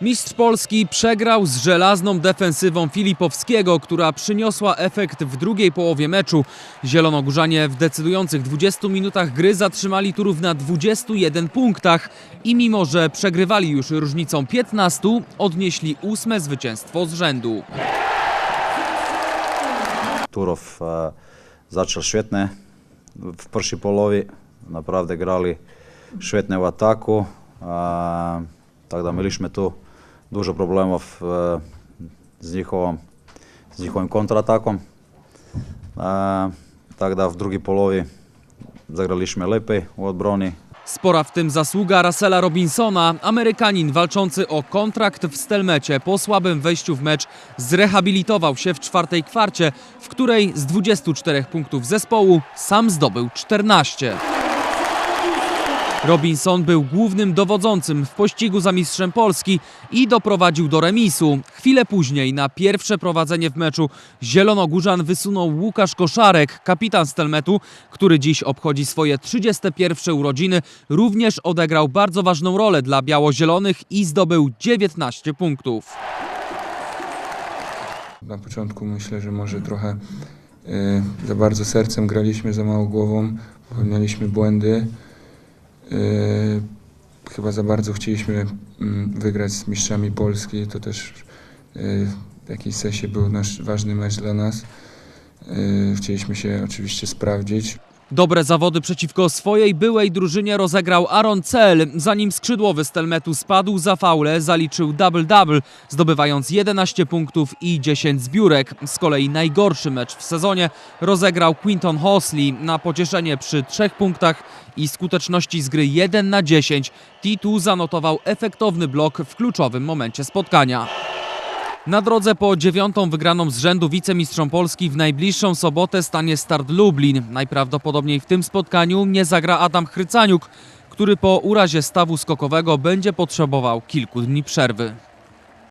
Mistrz Polski przegrał z żelazną defensywą Filipowskiego, która przyniosła efekt w drugiej połowie meczu. Zielonogórzanie w decydujących 20 minutach gry zatrzymali Turów na 21 punktach i mimo, że przegrywali już różnicą 15, odnieśli ósme zwycięstwo z rzędu. Turov a, začel švetne v prvi polovi, naprawdę grali švetne v ataku, a, tako da imeli smo tu dużo problemov a, z, njihovom, z njihovim kontratakom. A, tako da v drugi polovi zagrali smo lepiej u odbroni, Spora w tym zasługa Russella Robinsona. Amerykanin walczący o kontrakt w Stelmecie po słabym wejściu w mecz zrehabilitował się w czwartej kwarcie, w której z 24 punktów zespołu sam zdobył 14. Robinson był głównym dowodzącym w pościgu za mistrzem Polski i doprowadził do remisu. Chwilę później na pierwsze prowadzenie w meczu Zielonogórzan wysunął Łukasz Koszarek, kapitan Stelmetu, który dziś obchodzi swoje 31 urodziny. Również odegrał bardzo ważną rolę dla biało-zielonych i zdobył 19 punktów. Na początku myślę, że może trochę e, za bardzo sercem graliśmy, za mało głową, popełnialiśmy błędy. E, chyba za bardzo chcieliśmy mm, wygrać z mistrzami Polski. To też e, w jakiejś sensie był nasz ważny mecz dla nas. E, chcieliśmy się oczywiście sprawdzić. Dobre zawody przeciwko swojej byłej drużynie rozegrał Aaron Cell, zanim skrzydłowy Stelmetu spadł za faule, zaliczył double-double, zdobywając 11 punktów i 10 zbiórek. Z kolei najgorszy mecz w sezonie rozegrał Quinton Hosley na pocieszenie przy trzech punktach i skuteczności z gry 1 na 10. Titu zanotował efektowny blok w kluczowym momencie spotkania. Na drodze po dziewiątą wygraną z rzędu wicemistrzom Polski w najbliższą sobotę stanie start Lublin. Najprawdopodobniej w tym spotkaniu nie zagra Adam Chrycaniuk, który po urazie stawu skokowego będzie potrzebował kilku dni przerwy.